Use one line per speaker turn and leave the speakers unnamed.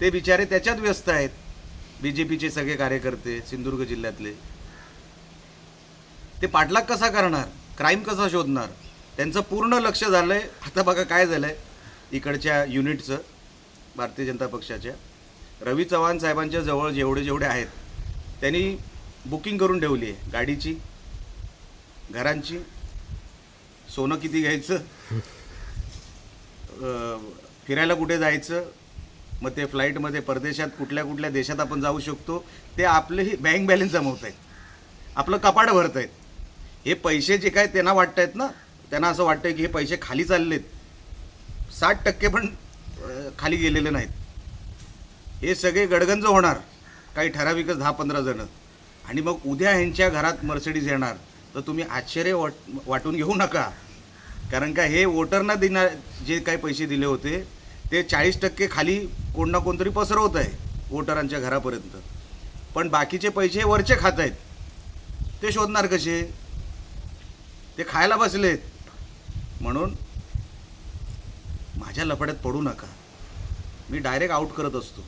ते बिचारे त्याच्यात व्यस्त आहेत. बी जे पीचे सगळे कार्यकर्ते सिंधुदुर्ग जिल्ह्यातले. ते पाठलाग कसा करणार? क्राईम कसा शोधणार? त्यांचं पूर्ण लक्ष झालं आहे आता बघा काय झालं आहे इकडच्या युनिटचं भारतीय जनता पक्षाच्या. रवी चव्हाण साहेबांच्या जवळ जेवढे जेवढे आहेत त्यांनी बुकिंग करून ठेवली आहे. गाडीची घरांची. सोनं किती घ्यायचं? फिरायला कुठे जायचं? मग ते फ्लाईटमध्ये परदेशात कुठल्या कुठल्या देशात आपण जाऊ शकतो ते आपलेही बँक बॅलन्स जमवत आहेत. आपलं कपाट भरत आहेत. हे पैसे जे काय त्यांना वाटत आहेत ना त्यांना असं वाटतं की हे पैसे खाली चाललेत. साठ टक्के पण खाली गेलेले नाहीत. हे सगळे गडगंज होणार. काही ठराविकच दहा पंधरा जणं. आणि मग उद्या ह्यांच्या घरात मर्सिडीज येणार. तर तुम्ही आश्चर्य वाट वाटून घेऊ नका. कारण का हे वोटरना देणार जे काही पैसे दिले होते ते चाळीस टक्के खाली कोण ना कोणतरी पसरवत आहे वोटरांच्या घरापर्यंत. पण बाकीचे पैसे वरचे खात आहेत ते शोधणार कसे? ते खायला बसलेत. म्हणून माझ्या लफड्यात पडू नका. मी डायरेक्ट आउट करत असतो.